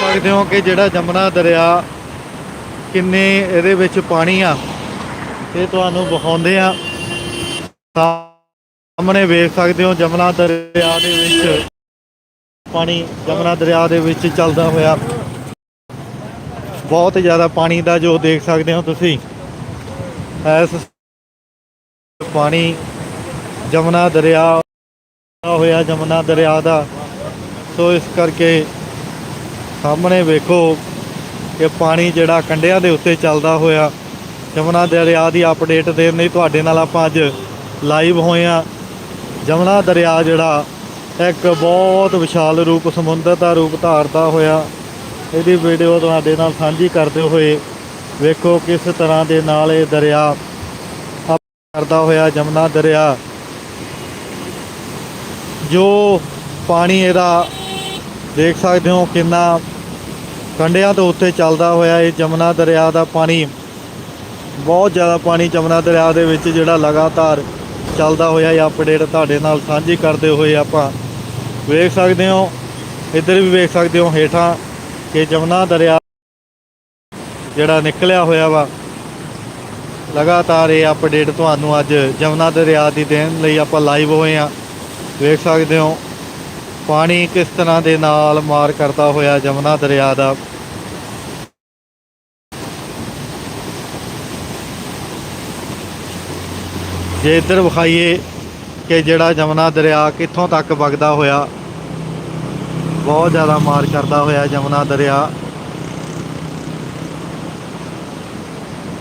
ਸਕਦੇ ਹੋ ਕਿ ਜਿਹੜਾ ਜਮਨਾ ਦਰਿਆ ਕਿੰਨੇ ਇਹਦੇ ਵਿੱਚ ਪਾਣੀ ਆ, ਇਹ ਤੁਹਾਨੂੰ ਵਿਖਾਉਂਦੇ ਆ। ਸਾਹਮਣੇ ਵੇਖ ਸਕਦੇ ਹੋ ਜਮਨਾ ਦਰਿਆ ਦੇ ਵਿੱਚ ਪਾਣੀ, ਜਮਨਾ ਦਰਿਆ ਦੇ ਵਿੱਚ ਚੱਲਦਾ ਹੋਇਆ। ਬਹੁਤ ਜ਼ਿਆਦਾ ਪਾਣੀ ਦਾ ਜੋ ਦੇਖ ਸਕਦੇ ਹੋ ਤੁਸੀਂ, ਇਸ ਪਾਣੀ ਜਮਨਾ ਦਰਿਆ ਹੋਇਆ, ਜਮਨਾ ਦਰਿਆ ਦਾ। ਸੋ ਇਸ ਕਰਕੇ ਸਾਹਮਣੇ ਵੇਖੋ ਇਹ ਪਾਣੀ ਜਿਹੜਾ ਕੰਢਿਆਂ ਦੇ ਉੱਤੇ ਚੱਲਦਾ ਹੋਇਆ ਜਮਨਾ ਦਰਿਆ ਦੀ ਅਪਡੇਟ ਦੇਣ ਲਈ ਤੁਹਾਡੇ ਨਾਲ ਆਪਾਂ ਅੱਜ ਲਾਈਵ ਹੋਏ ਆ ਜਮਨਾ ਦਰਿਆ ਜਿਹੜਾ ਇੱਕ ਬਹੁਤ ਵਿਸ਼ਾਲ ਰੂਪ, ਸਮੁੰਦਰ ਦਾ ਰੂਪ ਧਾਰਦਾ ਹੋਇਆ। ਇਹਦੀ ਵੀਡੀਓ ਤੁਹਾਡੇ ਨਾਲ ਸਾਂਝੀ ਕਰਦੇ ਹੋਏ ਵੇਖੋ ਕਿਸ ਤਰ੍ਹਾਂ ਦੇ ਨਾਲ ਇਹ ਦਰਿਆ ਕਰਦਾ ਹੋਇਆ ਜਮਨਾ ਦਰਿਆ। ਜੋ ਪਾਣੀ ਇਹਦਾ ਦੇਖ ਸਕਦੇ ਹੋ ਕਿੰਨਾ ਕੰਢਿਆਂ ਤੋਂ ਉੱਤੇ ਚੱਲਦਾ ਹੋਇਆ ਇਹ ਜਮਨਾ ਦਰਿਆ ਦਾ ਪਾਣੀ। ਬਹੁਤ ਜ਼ਿਆਦਾ ਪਾਣੀ ਜਮਨਾ ਦਰਿਆ ਦੇ ਵਿੱਚ ਜਿਹੜਾ ਲਗਾਤਾਰ ਚੱਲਦਾ ਹੋਇਆ ਇਹ ਅਪਡੇਟ ਤੁਹਾਡੇ ਨਾਲ ਸਾਂਝੀ ਕਰਦੇ ਹੋਏ ਆਪਾਂ ਵੇਖ ਸਕਦੇ ਹੋ, ਇੱਧਰ ਵੀ ਵੇਖ ਸਕਦੇ ਹੋ ਹੇਠਾਂ ਕਿ ਜਮਨਾ ਦਰਿਆ ਜਿਹੜਾ ਨਿਕਲਿਆ ਹੋਇਆ ਵਾ, ਲਗਾਤਾਰ ਇਹ ਅਪਡੇਟ ਤੁਹਾਨੂੰ ਅੱਜ ਜਮਨਾ ਦਰਿਆ ਦੀ ਦੇਣ ਲਈ ਆਪਾਂ ਲਾਈਵ ਹੋਏ ਆ ਵੇਖ ਸਕਦੇ ਹੋ ਪਾਣੀ ਕਿਸ ਤਰ੍ਹਾਂ ਦੇ ਨਾਲ ਮਾਰ ਕਰਦਾ ਹੋਇਆ ਜਮਨਾ ਦਰਿਆ ਦਾ? ਜੇ ਇੱਧਰ ਵਿਖਾਈਏ ਕਿ ਜਿਹੜਾ ਜਮਨਾ ਦਰਿਆ ਕਿੱਥੋਂ ਤੱਕ ਵਗਦਾ ਹੋਇਆ, ਬਹੁਤ ਜ਼ਿਆਦਾ ਮਾਰ ਕਰਦਾ ਹੋਇਆ ਜਮਨਾ ਦਰਿਆ।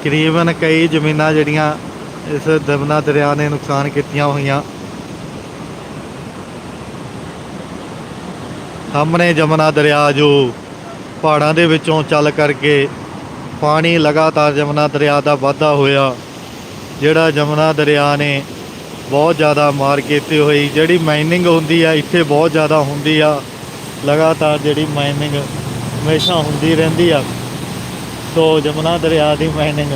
ਕਰੀਬਨ ਕਈ ਜ਼ਮੀਨਾਂ ਜਿਹੜੀਆਂ ਇਸ ਜਮਨਾ ਦਰਿਆ ਨੇ ਨੁਕਸਾਨ ਕੀਤੀਆਂ ਹੋਈਆਂ। ਸਾਹਮਣੇ ਜਮਨਾ ਦਰਿਆ ਜੋ ਪਹਾੜਾਂ ਦੇ ਵਿੱਚੋਂ ਚੱਲ ਕਰਕੇ ਪਾਣੀ ਲਗਾਤਾਰ ਜਮਨਾ ਦਰਿਆ ਦਾ ਵਾਧਾ ਹੋਇਆ, ਜਿਹੜਾ ਜਮਨਾ ਦਰਿਆ ਨੇ ਬਹੁਤ ਜ਼ਿਆਦਾ ਮਾਰ ਕੀਤੀ ਹੋਈ, ਜਿਹੜੀ ਮਾਈਨਿੰਗ ਹੁੰਦੀ ਆ, ਇੱਥੇ ਬਹੁਤ ਜ਼ਿਆਦਾ ਹੁੰਦੀ ਆ, ਲਗਾਤਾਰ ਜਿਹੜੀ ਮਾਈਨਿੰਗ ਹਮੇਸ਼ਾ ਹੁੰਦੀ ਰਹਿੰਦੀ ਆ। ਸੋ ਜਮਨਾ ਦਰਿਆ ਦੀ ਮਾਈਨਿੰਗ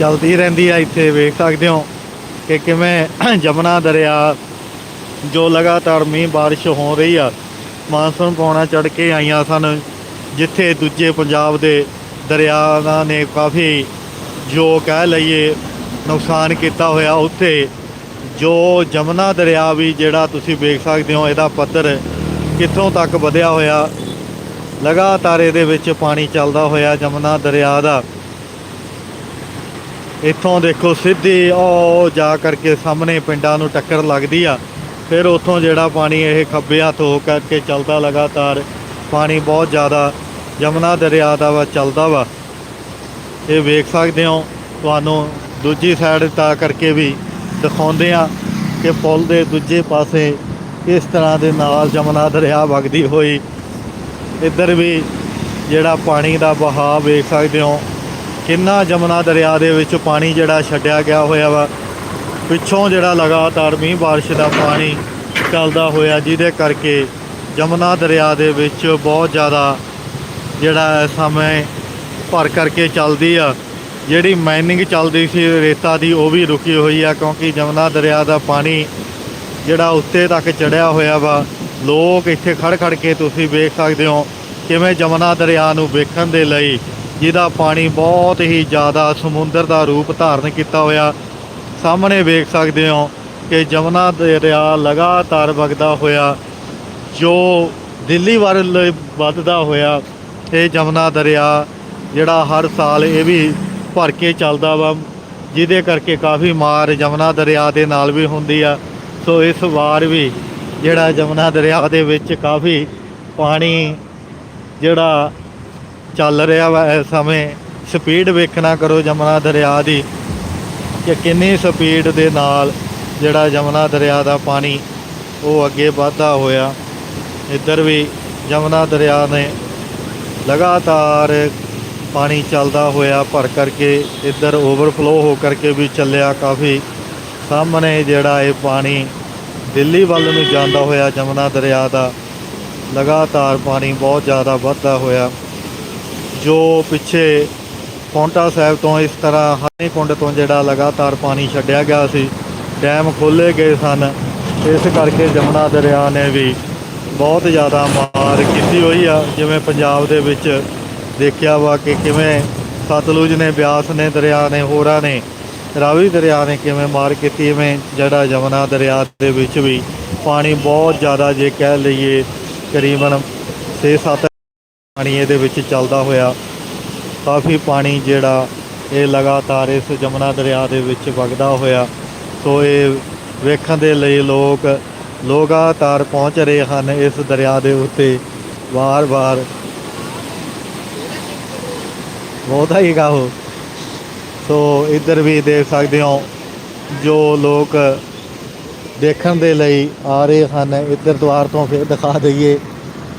ਚੱਲਦੀ ਰਹਿੰਦੀ ਆ, ਇੱਥੇ ਵੇਖ ਸਕਦੇ ਹੋ ਕਿ ਕਿਵੇਂ ਜਮਨਾ ਦਰਿਆ ਜੋ ਲਗਾਤਾਰ ਮੀਂਹ ਬਾਰਿਸ਼ ਹੋ ਰਹੀ ਆ ਮਾਨਸੂਨ ਪੌਣਾ ਚੜ ਕੇ ਆਈਆਂ ਸਨ, ਜਿੱਥੇ ਦੂਜੇ ਪੰਜਾਬ ਦੇ ਦਰਿਆਵਾਂ ਨੇ ਕਾਫੀ ਜੋ ਕਹਿ ਲਈਏ ਨੁਕਸਾਨ ਕੀਤਾ ਹੋਇਆ, ਉੱਥੇ ਜੋ ਜਮਨਾ ਦਰਿਆ ਵੀ ਜਿਹੜਾ ਤੁਸੀਂ ਵੇਖ ਸਕਦੇ ਹੋ, ਇਹਦਾ ਪੱਧਰ ਕਿੱਥੋਂ ਤੱਕ ਵਧਿਆ ਹੋਇਆ, ਲਗਾਤਾਰ ਇਹਦੇ ਵਿੱਚ ਪਾਣੀ ਚੱਲਦਾ ਹੋਇਆ ਜਮਨਾ ਦਰਿਆ ਦਾ। ਇੱਥੋਂ ਦੇਖੋ ਸਿੱਧੀ ਉਹ ਜਾ ਕਰਕੇ ਸਾਹਮਣੇ ਪਿੰਡਾਂ ਨੂੰ ਟੱਕਰ ਲੱਗਦੀ ਆ। ਫਿਰ ਉੱਥੋਂ ਜਿਹੜਾ ਪਾਣੀ ਇਹ ਖੱਬੇ ਹੱਥ ਹੋ ਕਰਕੇ ਚੱਲਦਾ ਲਗਾਤਾਰ ਪਾਣੀ ਬਹੁਤ ਜ਼ਿਆਦਾ ਜਮਨਾ ਦਰਿਆ ਦਾ ਵਾ, ਚੱਲਦਾ ਵਾ। ਇਹ ਵੇਖ ਸਕਦੇ ਹੋ, ਤੁਹਾਨੂੰ ਦੂਜੀ ਸਾਈਡ ਤਾਂ ਕਰਕੇ ਵੀ ਦਿਖਾਉਂਦੇ ਆ ਕਿ ਪੁਲ ਦੇ ਦੂਜੇ ਪਾਸੇ ਕਿਸ ਤਰ੍ਹਾਂ ਦੇ ਨਾਲ ਜਮਨਾ ਦਰਿਆ ਵਗਦੀ ਹੋਈ। ਇੱਧਰ ਵੀ ਜਿਹੜਾ ਪਾਣੀ ਦਾ ਵਹਾਅ ਵੇਖ ਸਕਦੇ ਹੋ, ਕਿੰਨਾ ਜਮਨਾ ਦਰਿਆ ਦੇ ਵਿੱਚ ਪਾਣੀ ਜਿਹੜਾ ਛੱਡਿਆ ਗਿਆ ਹੋਇਆ ਵਾ। ਪਿੱਛੋਂ ਜਿਹੜਾ ਲਗਾਤਾਰ ਮੀਂਹ ਬਾਰਿਸ਼ ਦਾ ਪਾਣੀ ਚੱਲਦਾ ਹੋਇਆ, ਜਿਹਦੇ ਕਰਕੇ ਜਮਨਾ ਦਰਿਆ ਦੇ ਵਿੱਚ ਬਹੁਤ ਜ਼ਿਆਦਾ ਜਿਹੜਾ ਸਮੇਂ ਭਰ ਕਰਕੇ ਚੱਲਦੀ ਆ। ਜਿਹੜੀ ਮਾਈਨਿੰਗ ਚੱਲਦੀ ਸੀ ਰੇਤਾ ਦੀ, ਉਹ ਵੀ ਰੁਕੀ ਹੋਈ ਆ, ਕਿਉਂਕਿ ਜਮਨਾ ਦਰਿਆ ਦਾ ਪਾਣੀ ਜਿਹੜਾ ਉੱਤੇ ਤੱਕ ਚੜਿਆ ਹੋਇਆ ਵਾ, ਲੋਕ ਇੱਥੇ ਖੜ ਖੜ ਕੇ ਤੁਸੀਂ ਵੇਖ ਸਕਦੇ ਹੋ ਕਿਵੇਂ ਜਮਨਾ ਦਰਿਆ ਨੂੰ ਵੇਖਣ ਦੇ ਲਈ ਜਿਹਦਾ ਪਾਣੀ ਬਹੁਤ ਹੀ ਜ਼ਿਆਦਾ ਸਮੁੰਦਰ ਦਾ ਰੂਪ ਧਾਰਨ ਕੀਤਾ ਹੋਇਆ। ਸਾਹਮਣੇ ਵੇਖ ਸਕਦੇ ਹੋ ਕਿ ਜਮਨਾ ਦਰਿਆ ਲਗਾਤਾਰ ਵਗਦਾ ਹੋਇਆ, ਜੋ ਦਿੱਲੀ ਵੱਲ ਵੱਧਦਾ ਹੋਇਆ, ਇਹ ਜਮਨਾ ਦਰਿਆ ਜਿਹੜਾ ਹਰ ਸਾਲ ਇਹ ਵੀ ਭਰ ਕੇ ਚੱਲਦਾ ਵਾ, ਜਿਹਦੇ ਕਰਕੇ ਕਾਫੀ ਮਾਰ ਜਮਨਾ ਦਰਿਆ ਦੇ ਨਾਲ ਵੀ ਹੁੰਦੀ ਆ। ਸੋ ਇਸ ਵਾਰ ਵੀ ਜਿਹੜਾ ਜਮਨਾ ਦਰਿਆ ਦੇ ਵਿੱਚ ਕਾਫੀ ਪਾਣੀ ਜਿਹੜਾ ਚੱਲ ਰਿਹਾ ਵਾ, ਇਸ ਸਮੇਂ ਸਪੀਡ ਵੇਖਣਾ ਕਰੋ ਜਮਨਾ ਦਰਿਆ ਦੀ। ਕਿ ਕਿੰਨੀ ਸਪੀਡ ਦੇ ਨਾਲ ਜਿਹੜਾ ਜਮਨਾ ਦਰਿਆ ਦਾ ਪਾਣੀ ਉਹ ਅੱਗੇ ਵਧਦਾ ਹੋਇਆ। ਇੱਧਰ ਵੀ ਜਮਨਾ ਦਰਿਆ ਨੇ ਲਗਾਤਾਰ ਪਾਣੀ ਚੱਲਦਾ ਹੋਇਆ ਭਰ ਕਰਕੇ ਇੱਧਰ ਓਵਰਫਲੋ ਹੋ ਕਰਕੇ ਵੀ ਚੱਲਿਆ। ਕਾਫੀ ਸਾਹਮਣੇ ਜਿਹੜਾ ਇਹ ਪਾਣੀ ਦਿੱਲੀ ਵੱਲ ਨੂੰ ਜਾਂਦਾ ਹੋਇਆ ਜਮਨਾ ਦਰਿਆ ਦਾ, ਲਗਾਤਾਰ ਪਾਣੀ ਬਹੁਤ ਜ਼ਿਆਦਾ ਵੱਧਦਾ ਹੋਇਆ। ਜੋ ਪਿੱਛੇ ਪੌਂਟਾ ਸਾਹਿਬ ਤੋਂ ਇਸ ਤਰ੍ਹਾਂ ਹਨੀ ਕੁੰਡ ਤੋਂ ਜਿਹੜਾ ਲਗਾਤਾਰ ਪਾਣੀ ਛੱਡਿਆ ਗਿਆ ਸੀ, ਡੈਮ ਖੋਲੇ ਗਏ ਸਨ। ਇਸ ਕਰਕੇ ਜਮਨਾ ਦਰਿਆ ਨੇ ਵੀ ਬਹੁਤ ਜ਼ਿਆਦਾ ਮਾਰ ਕੀਤੀ ਹੋਈ ਆ। ਜਿਵੇਂ ਪੰਜਾਬ ਦੇ ਵਿੱਚ ਦੇਖਿਆ ਵਾ ਕਿ ਕਿਵੇਂ ਸਤਲੁਜ ਨੇ, ਬਿਆਸ ਨੇ, ਦਰਿਆ ਨੇ, ਹੋਰਾਂ ਨੇ, ਰਾਵੀ ਦਰਿਆ ਨੇ ਕਿਵੇਂ ਮਾਰ ਕੀਤੀ, ਇਵੇਂ ਜਿਹੜਾ ਯਮਨਾ ਦਰਿਆ ਦੇ ਵਿੱਚ ਵੀ ਪਾਣੀ ਬਹੁਤ ਜ਼ਿਆਦਾ ਜੇ ਕਹਿ ਲਈਏ ਕਰੀਬਨ 6-7 ਪਾਣੀ ਇਹਦੇ ਵਿੱਚ ਚੱਲਦਾ ਹੋਇਆ। ਕਾਫੀ ਪਾਣੀ ਜਿਹੜਾ ਇਹ ਲਗਾਤਾਰ ਇਸ ਜਮਨਾ ਦਰਿਆ ਦੇ ਵਿੱਚ ਵਗਦਾ ਹੋਇਆ। ਸੋ ਇਹ ਵੇਖਣ ਦੇ ਲਈ ਲੋਕ ਲਗਾਤਾਰ ਪਹੁੰਚ ਰਹੇ ਹਨ ਇਸ ਦਰਿਆ ਦੇ ਉੱਤੇ। ਵਾਰ-ਵਾਰ। ਬਹੁਤ ਹੀ ਗਾਹੋ ਸੋ ਇੱਧਰ ਵੀ ਦੇਖ ਸਕਦੇ ਹੋ, ਜੋ ਲੋਕ ਦੇਖਣ ਦੇ ਲਈ ਆ ਰਹੇ ਹਨ। ਇੱਧਰ ਦੁਆਰ ਤੋਂ ਫਿਰ ਦਿਖਾ ਦਈਏ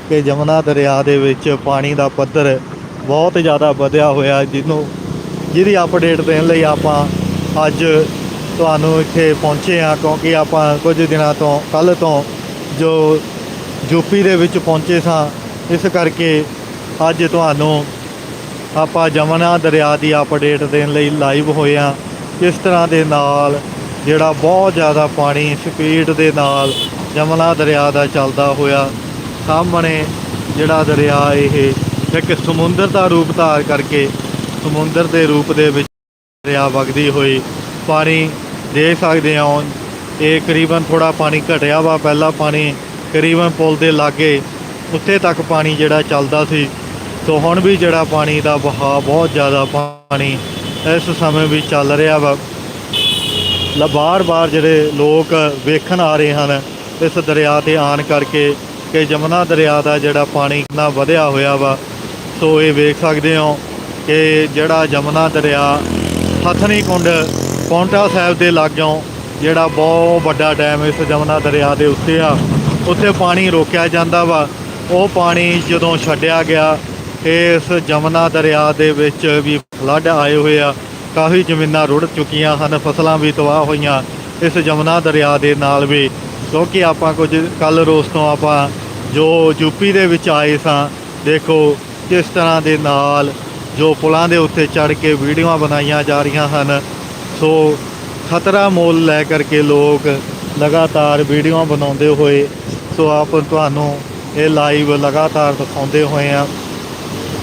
ਕਿ ਜਮਨਾ ਦਰਿਆ ਦੇ ਵਿੱਚ ਪਾਣੀ ਦਾ ਪੱਧਰ ਬਹੁਤ ਜ਼ਿਆਦਾ ਵਧਿਆ ਹੋਇਆ ਜਿਹਨੂੰ, ਜਿਹਦੀ ਅਪਡੇਟ ਦੇਣ ਲਈ ਆਪਾਂ ਅੱਜ ਤੁਹਾਨੂੰ ਇੱਥੇ ਪਹੁੰਚੇ ਆ ਕਿਉਂਕਿ ਆਪਾਂ ਕੁਝ ਦਿਨਾਂ ਤੋਂ ਕੱਲ ਤੋਂ ਜੋ ਯੂਪੀ ਦੇ ਵਿੱਚ ਪਹੁੰਚੇ ਸਾਂ, ਇਸ ਕਰਕੇ ਅੱਜ ਤੁਹਾਨੂੰ ਆਪਾਂ ਜਮਨਾ ਦਰਿਆ ਦੀ ਅਪਡੇਟ ਦੇਣ ਲਈ ਲਾਈਵ ਹੋਏ ਆ ਕਿਸ ਤਰ੍ਹਾਂ ਦੇ ਨਾਲ ਜਿਹੜਾ ਬਹੁਤ ਜ਼ਿਆਦਾ ਪਾਣੀ ਸਪੀਡ ਦੇ ਨਾਲ ਜਮਨਾ ਦਰਿਆ ਦਾ ਚੱਲਦਾ ਹੋਇਆ, ਸਾਹਮਣੇ ਜਿਹੜਾ ਦਰਿਆ ਇਹ ਇੱਕ ਸਮੁੰਦਰ ਦਾ ਰੂਪ ਧਾਰ ਕਰਕੇ ਸਮੁੰਦਰ ਦੇ ਰੂਪ ਦੇ ਵਿੱਚ ਦਰਿਆ ਵਗਦੀ ਹੋਈ ਪਾਣੀ ਦੇਖ ਸਕਦੇ ਹੋ। ਇਹ ਕਰੀਬਨ ਥੋੜਾ ਪਾਣੀ ਘਟਿਆ ਵਾ, ਪਹਿਲਾਂ ਪਾਣੀ ਕਰੀਬਨ ਪੁਲ ਦੇ ਲਾਗੇ ਉੱਥੇ ਤੱਕ ਪਾਣੀ ਜਿਹੜਾ ਚੱਲਦਾ ਸੀ। ਸੋ ਹੁਣ ਵੀ ਜਿਹੜਾ ਪਾਣੀ ਦਾ ਵਹਾਅ ਬਹੁਤ ਜ਼ਿਆਦਾ ਪਾਣੀ ਇਸ ਸਮੇਂ ਵੀ ਚੱਲ ਰਿਹਾ ਵਾ। ਲ ਬਾਰ-ਬਾਰ ਜਿਹੜੇ ਲੋਕ ਵੇਖਣ ਆ ਰਹੇ ਹਨ, ਇਸ ਦਰਿਆ ਤੇ ਆਣ ਕਰਕੇ ਕਿ ਜਮਨਾ ਦਰਿਆ ਦਾ ਜਿਹੜਾ ਪਾਣੀ ਕਿੰਨਾ ਵਧਿਆ ਹੋਇਆ ਵਾ ਸੋ ਇਹ ਵੇਖ ਸਕਦੇ ਹੋ ਕਿ ਜਿਹੜਾ ਜਮਨਾ ਦਰਿਆ, ਹਥਨੀ ਕੁੰਡ, ਪੌਂਟਾ ਸਾਹਿਬ ਦੇ ਲਾਗੋਂ ਜਿਹੜਾ ਬਹੁਤ ਵੱਡਾ ਡੈਮ ਇਸ ਜਮਨਾ ਦਰਿਆ ਦੇ ਉੱਤੇ ਆ, ਉੱਥੇ ਪਾਣੀ ਰੋਕਿਆ ਜਾਂਦਾ ਵਾ। ਉਹ ਪਾਣੀ ਜਦੋਂ ਛੱਡਿਆ ਗਿਆ, ਇਸ ਜਮਨਾ ਦਰਿਆ ਦੇ ਵਿੱਚ ਵੀ ਫਲੱਡ ਆਏ ਹੋਏ ਆ। ਕਾਫੀ ਜ਼ਮੀਨਾਂ ਰੁੜ ਚੁੱਕੀਆਂ ਹਨ, ਫਸਲਾਂ ਵੀ ਤਬਾਹ ਹੋਈਆਂ ਇਸ ਜਮਨਾ ਦਰਿਆ ਦੇ ਨਾਲ ਵੀ। ਕਿਉਂਕਿ ਆਪਾਂ ਕੁਝ ਕੱਲ ਰੋਜ਼ ਤੋਂ ਆਪਾਂ ਜੋ ਯੂਪੀ ਦੇ ਵਿੱਚ ਆਏ ਸਾਂ, ਦੇਖੋ ਕਿਸ ਤਰ੍ਹਾਂ ਦੇ ਨਾਲ ਜੋ ਪੁਲਾਂ ਦੇ ਉੱਤੇ ਚੜ ਕੇ ਵੀਡੀਓਆਂ ਬਣਾਈਆਂ ਜਾ ਰਹੀਆਂ ਹਨ, ਸੋ ਖਤਰਾ ਮੋਲ ਲੈ ਕਰਕੇ ਲੋਕ ਲਗਾਤਾਰ ਵੀਡੀਓਆਂ ਬਣਾਉਂਦੇ ਹੋਏ, ਸੋ ਆਪ ਤੁਹਾਨੂੰ ਇਹ ਲਾਈਵ ਲਗਾਤਾਰ ਦਿਖਾਉਂਦੇ ਹੋਏ ਆ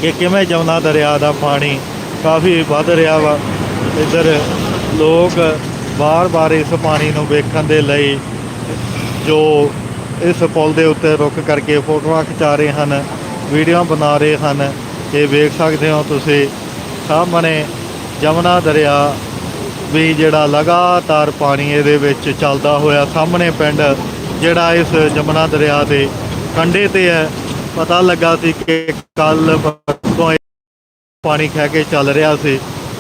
ਕਿ ਕਿਵੇਂ ਜਮਨਾ ਦਰਿਆ ਦਾ ਪਾਣੀ ਕਾਫੀ ਵੱਧ ਰਿਹਾ ਵਾ। ਇੱਧਰ ਲੋਕ ਬਾਰ-ਬਾਰ ਇਸ ਪਾਣੀ ਨੂੰ ਵੇਖਣ ਦੇ ਲਈ ਜੋ ਇਸ ਪੁਲ ਦੇ ਉੱਤੇ ਰੁਕ ਕਰਕੇ ਫੋਟੋਆਂ ਖਿਚਾ ਰਹੇ ਹਨ। ਵੀਡੀਓ ਬਣਾ ਰਹੇ ਹਨ ਇਹ ਵੇਖ ਸਕਦੇ ਹੋ ਤੁਸੀਂ। ਸਾਹਮਣੇ ਜਮਨਾ ਦਰਿਆ ਵੀ ਜਿਹੜਾ ਲਗਾਤਾਰ ਪਾਣੀ ਇਹਦੇ ਵਿੱਚ ਚੱਲਦਾ ਹੋਇਆ ਸਾਹਮਣੇ ਪਿੰਡ ਜਿਹੜਾ ਇਸ ਜਮਨਾ ਦਰਿਆ ਦੇ ਕੰਢੇ ਤੇ ਹੈ। ਪਤਾ ਲੱਗਾ ਸੀ ਕਿ ਕੱਲ ਪਰਸੋਂ ਪਾਣੀ ਖਹਿ ਕੇ ਚੱਲ ਰਿਹਾ ਸੀ।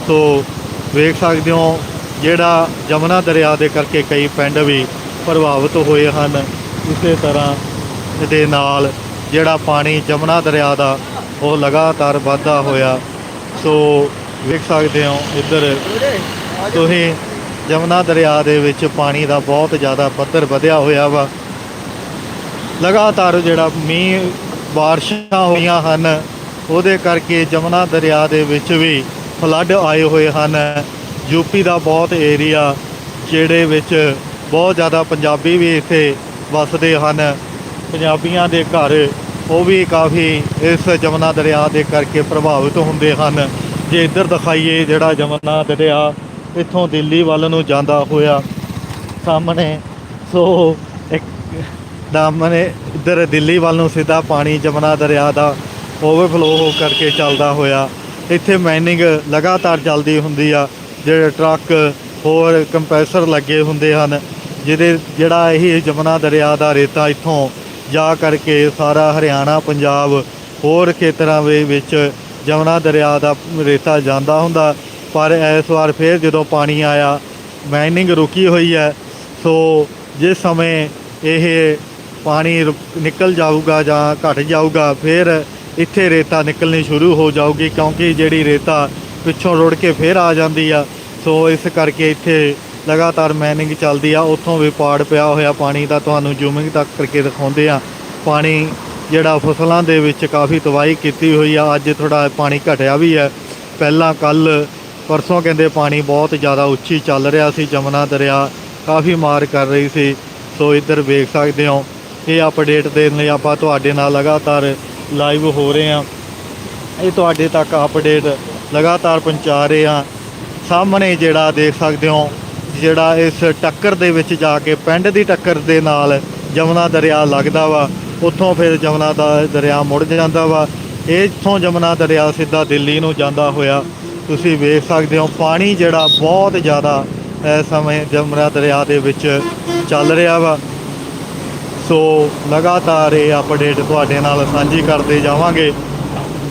ਸੋ ਵੇਖ ਸਕਦੇ ਹੋ ਜਿਹੜਾ ਜਮਨਾ ਦਰਿਆ ਦੇ ਕਰਕੇ ਕਈ ਪਿੰਡ ਵੀ ਪ੍ਰਭਾਵਿਤ ਹੋਏ ਹਨ। ਇਸੇ ਤਰ੍ਹਾਂ ਦੇ ਨਾਲ ਜਿਹੜਾ ਪਾਣੀ ਜਮਨਾ ਦਰਿਆ ਦਾ, ਉਹ ਲਗਾਤਾਰ ਵਧਦਾ ਹੋਇਆ। ਸੋ ਵੇਖ ਸਕਦੇ ਹੋ ਇੱਧਰ ਤੁਸੀਂ ਜਮਨਾ ਦਰਿਆ ਦੇ ਵਿੱਚ ਪਾਣੀ ਦਾ ਬਹੁਤ ਜ਼ਿਆਦਾ ਪੱਧਰ ਵਧਿਆ ਹੋਇਆ ਵਾ। ਲਗਾਤਾਰ ਜਿਹੜਾ ਮੀਂਹ, ਬਾਰਿਸ਼ਾਂ ਹੋਈਆਂ ਹਨ, ਉਹਦੇ ਕਰਕੇ ਜਮਨਾ ਦਰਿਆ ਦੇ ਵਿੱਚ ਵੀ ਫਲੱਡ ਆਏ ਹੋਏ ਹਨ। ਯੂਪੀ ਦਾ ਬਹੁਤ ਏਰੀਆ ਜਿਹੜੇ ਵਿੱਚ ਬਹੁਤ ਜ਼ਿਆਦਾ ਪੰਜਾਬੀ ਵੀ ਇੱਥੇ ਵੱਸਦੇ ਹਨ। ਪੰਜਾਬੀਆਂ ਦੇ ਘਰ, ਉਹ ਵੀ ਕਾਫੀ ਇਸ ਜਮਨਾ ਦਰਿਆ ਦੇ ਕਰਕੇ ਪ੍ਰਭਾਵਿਤ ਹੁੰਦੇ ਹਨ। ਜੇ ਇੱਧਰ ਦਿਖਾਈਏ ਜਿਹੜਾ ਜਮਨਾ ਦਰਿਆ, ਇੱਥੋਂ ਦਿੱਲੀ ਵੱਲ ਨੂੰ ਜਾਂਦਾ ਹੋਇਆ, ਸਾਹਮਣੇ ਸੋ ਇੱਕ ਸਾਹਮਣੇ ਇੱਧਰ ਦਿੱਲੀ ਵੱਲ ਨੂੰ ਸਿੱਧਾ ਪਾਣੀ ਜਮਨਾ ਦਰਿਆ ਦਾ ਓਵਰਫਲੋ ਹੋ ਕਰਕੇ ਚੱਲਦਾ ਹੋਇਆ। ਇੱਥੇ ਮਾਈਨਿੰਗ ਲਗਾਤਾਰ ਚੱਲਦੀ ਹੁੰਦੀ ਆ, ਜਿਹੜੇ ਟਰੱਕ ਹੋਰ ਕੰਪਰੈਸਰ ਲੱਗੇ ਹੁੰਦੇ ਹਨ, ਜਿਹਦੇ ਜਿਹੜਾ ਇਹ ਜਮਨਾ ਦਰਿਆ ਦਾ ਰੇਤਾ ਇੱਥੋਂ ਜਾ ਕਰਕੇ ਸਾਰਾ ਹਰਿਆਣਾ, ਪੰਜਾਬ ਹੋਰ ਖੇਤਰਾਂ ਦੇ ਵਿੱਚ ਜਮਨਾ ਦਰਿਆ ਦਾ ਰੇਤਾ ਜਾਂਦਾ ਹੁੰਦਾ। ਪਰ ਇਸ ਵਾਰ ਫੇਰ ਜਦੋਂ ਪਾਣੀ ਆਇਆ ਮਾਈਨਿੰਗ ਰੁਕੀ ਹੋਈ ਹੈ। ਸੋ ਜਿਸ ਸਮੇਂ ਇਹ ਪਾਣੀ ਰੁਕ- ਨਿਕਲ ਜਾਊਗਾ ਜਾਂ ਘਟ ਜਾਊਗਾ, ਫਿਰ ਇੱਥੇ ਰੇਤਾ ਨਿਕਲਣੀ ਸ਼ੁਰੂ ਹੋ ਜਾਊਗੀ। ਕਿਉਂਕਿ ਜਿਹੜੀ ਰੇਤਾ ਪਿੱਛੋਂ ਰੁੜ ਕੇ ਫਿਰ ਆ ਜਾਂਦੀ ਆ। ਸੋ ਇਸ ਕਰਕੇ ਇੱਥੇ ਲਗਾਤਾਰ ਮਾਈਨਿੰਗ ਚੱਲਦੀ ਆ, ਉੱਥੋਂ ਵੀ ਪਾੜ ਪਿਆ ਹੋਇਆ ਪਾਣੀ ਦਾ ਤੁਹਾਨੂੰ ਜ਼ੂਮਿੰਗ ਤੱਕ ਕਰਕੇ ਦਿਖਾਉਂਦੇ ਆ। ਪਾਣੀ ਜਿਹੜਾ ਫਸਲਾਂ ਦੇ ਵਿੱਚ ਕਾਫੀ ਤਬਾਹੀ ਕੀਤੀ ਹੋਈ ਆ, ਅੱਜ ਥੋੜਾ ਪਾਣੀ ਘਟਿਆ ਵੀ ਹੈ। ਪਹਿਲਾਂ ਕੱਲ ਪਰਸੋਂ ਕਹਿੰਦੇ ਪਾਣੀ ਬਹੁਤ ਜ਼ਿਆਦਾ ਉੱਚੀ ਚੱਲ ਰਿਹਾ ਸੀ, ਜਮਨਾ ਦਰਿਆ ਕਾਫੀ ਮਾਰ ਕਰ ਰਹੀ ਸੀ। ਸੋ ਇੱਧਰ ਵੇਖ ਸਕਦੇ ਹੋ, ਇਹ ਅਪਡੇਟ ਦੇਣ ਲਈ ਆਪਾਂ ਤੁਹਾਡੇ ਨਾਲ ਲਗਾਤਾਰ ਲਾਈਵ ਹੋ ਰਹੇ ਹਾਂ। ਇਹ ਤੁਹਾਡੇ ਤੱਕ ਅਪਡੇਟ ਲਗਾਤਾਰ ਪਹੁੰਚਾ ਰਹੇ ਹਾਂ। ਸਾਹਮਣੇ ਜਿਹੜਾ ਦੇਖ ਸਕਦੇ ਹੋ ਜਿਹੜਾ ਇਸ ਟੱਕਰ ਦੇ ਵਿੱਚ ਜਾ ਕੇ ਪਿੰਡ ਦੀ ਟੱਕਰ ਦੇ ਨਾਲ ਜਮਨਾ ਦਰਿਆ ਲੱਗਦਾ ਵਾ, ਉੱਥੋਂ ਫਿਰ ਜਮਨਾ ਦਾ ਦਰਿਆ ਮੁੜ ਜਾਂਦਾ ਵਾ। ਇੱਥੋਂ ਜਮਨਾ ਦਰਿਆ ਸਿੱਧਾ ਦਿੱਲੀ ਨੂੰ ਜਾਂਦਾ ਹੋਇਆ। ਤੁਸੀਂ ਵੇਖ ਸਕਦੇ ਹੋ, ਪਾਣੀ ਜਿਹੜਾ ਬਹੁਤ ਜ਼ਿਆਦਾ ਇਸ ਸਮੇਂ ਜਮਨਾ ਦਰਿਆ ਦੇ ਵਿੱਚ ਚੱਲ ਰਿਹਾ ਵਾ। ਸੋ ਲਗਾਤਾਰ ਇਹ ਅਪਡੇਟ ਤੁਹਾਡੇ ਨਾਲ ਸਾਂਝੀ ਕਰਦੇ ਜਾਵਾਂਗੇ।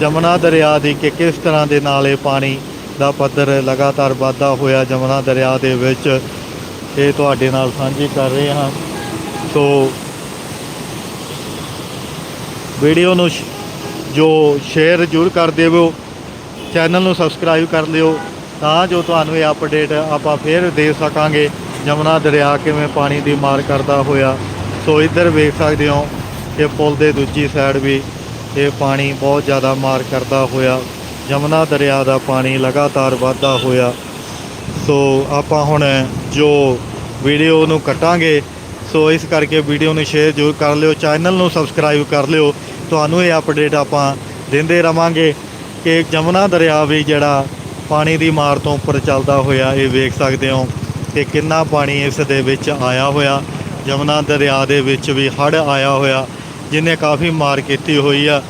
ਜਮਨਾ ਦਰਿਆ ਦੀ ਕਿ ਕਿਸ ਤਰ੍ਹਾਂ ਦੇ ਨਾਲ ਇਹ ਪਾਣੀ ਦਾ ਪੱਧਰ ਲਗਾਤਾਰ ਵਾਧਾ ਹੋਇਆ ਜਮਨਾ ਦਰਿਆ ਦੇ ਵਿੱਚ। ਇਹ ਤੁਹਾਡੇ ਨਾਲ ਸਾਂਝੀ ਕਰ ਰਹੇ ਹਾਂ। ਸੋ ਵੀਡੀਓ ਨੂੰ ਜੋ ਸ਼ੇਅਰ ਜ਼ਰੂਰ ਕਰ ਦਿਓ ਚੈਨਲ ਨੂੰ ਸਬਸਕ੍ਰਾਈਬ ਕਰ ਲਿਓ। ਤਾਂ ਜੋ ਤੁਹਾਨੂੰ ਇਹ ਅਪਡੇਟ ਆਪਾਂ ਫੇਰ ਦੇ ਸਕਾਂਗੇ। ਜਮਨਾ ਦਰਿਆ ਕਿਵੇਂ ਪਾਣੀ ਦੀ ਮਾਰ ਕਰਦਾ ਹੋਇਆ। ਸੋ ਇੱਧਰ ਵੇਖ ਸਕਦੇ ਹੋ, ਇਹ ਪੁਲ ਦੇ ਦੂਜੀ ਸਾਈਡ ਵੀ ਇਹ ਪਾਣੀ ਬਹੁਤ ਜ਼ਿਆਦਾ ਮਾਰ ਕਰਦਾ ਹੋਇਆ। ਜਮਨਾ ਦਰਿਆ ਦਾ ਪਾਣੀ ਲਗਾਤਾਰ ਵਧਦਾ ਹੋਇਆ। ਸੋ ਆਪਾਂ ਹੁਣ ਜੋ ਵੀਡੀਓ ਨੂੰ ਕੱਟਾਂਗੇ, ਸੋ ਇਸ ਕਰਕੇ ਵੀਡੀਓ ਨੂੰ ਸ਼ੇਅਰ ਜ਼ਰੂਰ ਕਰ ਲਿਓ, ਚੈਨਲ ਨੂੰ ਸਬਸਕ੍ਰਾਈਬ ਕਰ ਲਿਓ। ਤੁਹਾਨੂੰ ਇਹ ਅਪਡੇਟ ਆਪਾਂ ਦਿੰਦੇ ਰਵਾਂਗੇ ਕਿ ਜਮਨਾ ਦਰਿਆ ਵੀ ਜਿਹੜਾ ਪਾਣੀ ਦੀ ਮਾਰ ਤੋਂ ਉੱਪਰ ਚੱਲਦਾ ਹੋਇਆ, ਇਹ ਵੇਖ ਸਕਦੇ ਹੋ ਕਿ ਕਿੰਨਾ ਪਾਣੀ ਇਸ ਦੇ ਵਿੱਚ ਆਇਆ ਹੋਇਆ। ਜਮਨਾ ਦਰਿਆ ਦੇ ਵਿੱਚ ਵੀ ਹੜ੍ਹ ਆਇਆ ਹੋਇਆ, ਜਿਨੇ ਕਾਫੀ ਮਾਰ ਕੀਤੀ ਹੋਈ ਆ।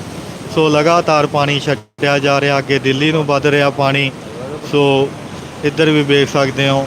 ਸੋ ਲਗਾਤਾਰ ਪਾਣੀ ਛੱਡਿਆ ਜਾ ਰਿਹਾ, ਅੱਗੇ ਦਿੱਲੀ ਨੂੰ ਵੱਧ ਰਿਹਾ ਪਾਣੀ। ਸੋ ਇੱਧਰ ਵੀ ਵੇਖ ਸਕਦੇ ਹੋ।